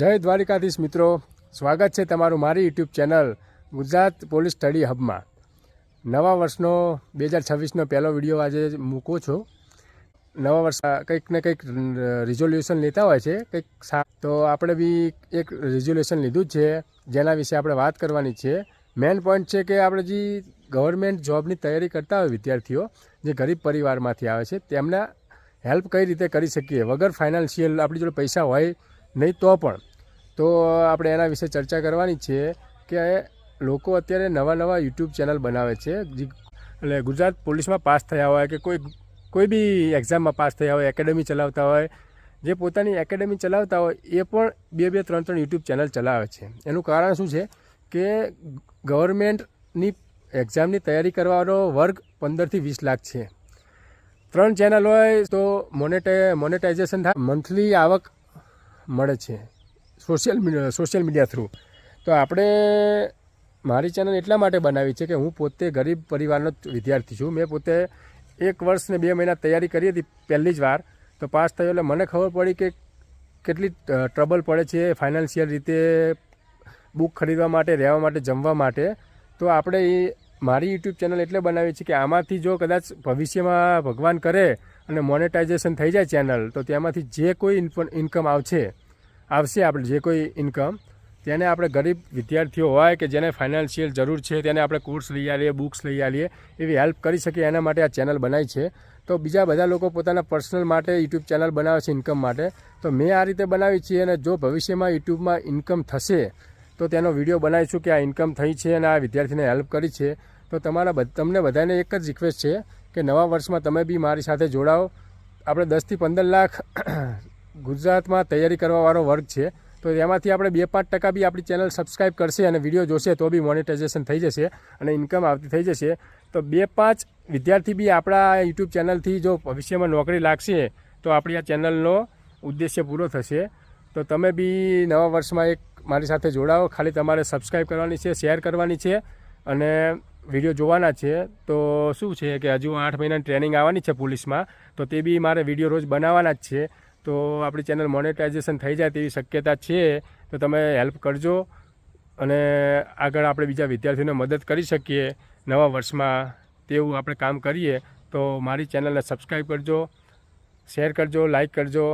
જય દ્વારિકાધીશ મિત્રો. સ્વાગત છે તમારું મારી YouTube channel Gujarat police study હબમાં. નવા વર્ષનો, બે હજાર છવ્વીસનો પહેલો વીડિયો આજે મૂકો છો. નવા વર્ષ કંઈક ને કંઈક રિઝોલ્યુશન લેતા હોય છે, કંઈક તો આપણે બી એક રિઝોલ્યુશન લીધું જ છે, જેના વિશે આપણે વાત કરવાની છે. મેઇન પોઈન્ટ છે કે આપણે જે ગવર્મેન્ટ જોબની તૈયારી કરતા હોય વિદ્યાર્થીઓ, જે ગરીબ પરિવારમાંથી આવે છે, તેમના હેલ્પ કઈ રીતે કરી શકીએ? વગર ફાઇનાન્શિયલ આપણી જોડે પૈસા હોય નહીં તો પણ. તો આપણે એના વિશે ચર્ચા કરવાની છે કે લોકો અત્યારે નવા નવા યુટ્યુબ ચેનલ બનાવે છે એટલે ગુજરાત પોલીસમાં પાસ થયા હોય કે કોઈ કોઈ બી એક્ઝામમાં પાસ થયા હોય, એકેડમી ચલાવતા હોય, જે પોતાની એકેડમી ચલાવતા હોય, એ પણ બે બે, ત્રણ ત્રણ યુટ્યુબ ચેનલ ચલાવે છે. એનું કારણ શું છે કે ગવર્મેન્ટની એક્ઝામની તૈયારી કરવાનો વર્ગ પંદરથી વીસ લાખ છે. ત્રણ ચેનલ હોય તો મોનેટે, મોનેટાઇઝેશન થાય. મંથલી આવક મળે છે social media social media through. તો આપણે મારી ચેનલ એટલા માટે બનાવી છે કે હું પોતે ગરીબ પરિવારનો વિદ્યાર્થી છું. મેં પોતે એક વર્ષ ને બે મહિના તૈયારી કરી હતી પહેલી જ વાર, તો પાસ થયો એટલે મને ખબર પડી કે કેટલી ટ્રબલ પડે છે ફાઇનાન્શિયલ રીતે, બુક ખરીદવા માટે, રહેવા માટે, જમવા માટે. તો આપણે એ મારી યુટ્યુબ ચેનલ એટલે બનાવી છે કે આમાંથી જો કદાચ ભવિષ્યમાં ભગવાન કરે અને મોનેટાઇઝેશન થઈ જાય ચેનલ, તો તેમાંથી જે કોઈ ઇન્કમ આવશે આવશે આપણે જે કોઈ ઇન્કમ તેને આપણે ગરીબ વિદ્યાર્થીઓ હોય કે જેને ફાઇનાન્શિયલ જરૂર છે, તેને આપણે કોર્સ લઈ આવીએ બુક્સ લઈ આવીએ, એવી હેલ્પ કરી શકીએ, એના માટે આ ચેનલ બનાવી છે. તો બીજા બધા લોકો પોતાના પર્સનલ માટે યુટ્યુબ ચેનલ બનાવે છે ઇન્કમ માટે. તો મેં આ રીતે બનાવી છે અને જો ભવિષ્યમાં યુટ્યુબમાં ઇન્કમ થશે, તો તેનો વીડિયો બનાવીશું કે આ ઇન્કમ થઈ છે અને આ વિદ્યાર્થીને હેલ્પ કરી છે. તો તમારા તમને બધાને એક જ રિક્વેસ્ટ છે કે નવા વર્ષમાં તમે બી મારી સાથે જોડાઓ. આપણે દસથી પંદર લાખ ગુજરાતમાં તૈયારી કરવાવાળો વર્ગ છે. તો એમાંથી આપણે બે પાંચ ટકા બી આપણી ચેનલ સબસ્ક્રાઈબ કરશે અને વીડિયો જોશે તો બી મોનિટાઇઝેશન થઈ જશે અને ઇન્કમ આવતી થઈ જશે. તો બે પાંચ વિદ્યાર્થી બી આપણા યુટ્યુબ ચેનલથી જો ભવિષ્યમાં નોકરી લાગશે તો આપણી આ ચેનલનો ઉદ્દેશ્ય પૂરો થશે. તો તમે બી નવા વર્ષમાં એક મારી સાથે જોડાઓ. ખાલી તમારે સબસ્ક્રાઈબ કરવાની છે શેર કરવાની છે અને વીડિયો જોવાના છે. તો શું છે કે હજુ આઠ મહિનાની ટ્રેનિંગ આવવાની છે પોલીસમાં. તો તે બી મારે વીડિયો રોજ બનાવવાના જ છે. તો આપણી ચેનલ મોનેટાઇઝેશન થઈ જાય તેવી શક્યતા છે, તો તમે હેલ્પ કરજો અને આગળ આપણે બીજા વિદ્યાર્થીઓને મદદ કરી શકીએ નવા વર્ષમાં તેવું આપણે કામ કરીએ, તો મારી ચેનલને સબસ્ક્રાઈબ કરજો, શેર કરજો લાઈક કરજો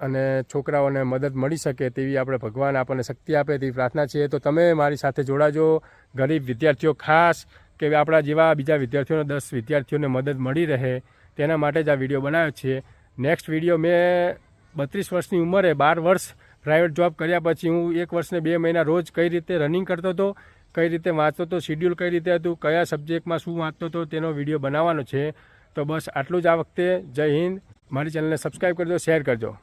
અને છોકરાઓને મદદ મળી શકે તેવી આપણે ભગવાન આપણને શક્તિ આપે તેવી પ્રાર્થના છે. તો તમે મારી સાથે જોડાજો. ગરીબ વિદ્યાર્થીઓ ખાસ કે આપણા જેવા બીજા વિદ્યાર્થીઓને દસ વિદ્યાર્થીઓને મદદ મળી રહે તેના માટે જ આ વીડિયો બનાવ્યો છે. નેક્સ્ટ વીડિયો મેં બત્રીસ વર્ષની ઉંમરે બાર વર્ષ પ્રાઇવેટ જોબ કર્યા પછી હું એક વર્ષને બે મહિના રોજ કઈ રીતે રનિંગ કરતો હતો, કઈ રીતે વાંચતો હતો શિડ્યુલ કઈ રીતે હતું, કયા સબ્જેક્ટમાં શું વાંચતો હતો તેનો વીડિયો બનાવવાનો છે. તો બસ આટલું જ આ વખતે. જય હિન્દ. મારી ચેનલને સબસ્ક્રાઈબ કરજો શેર કરજો.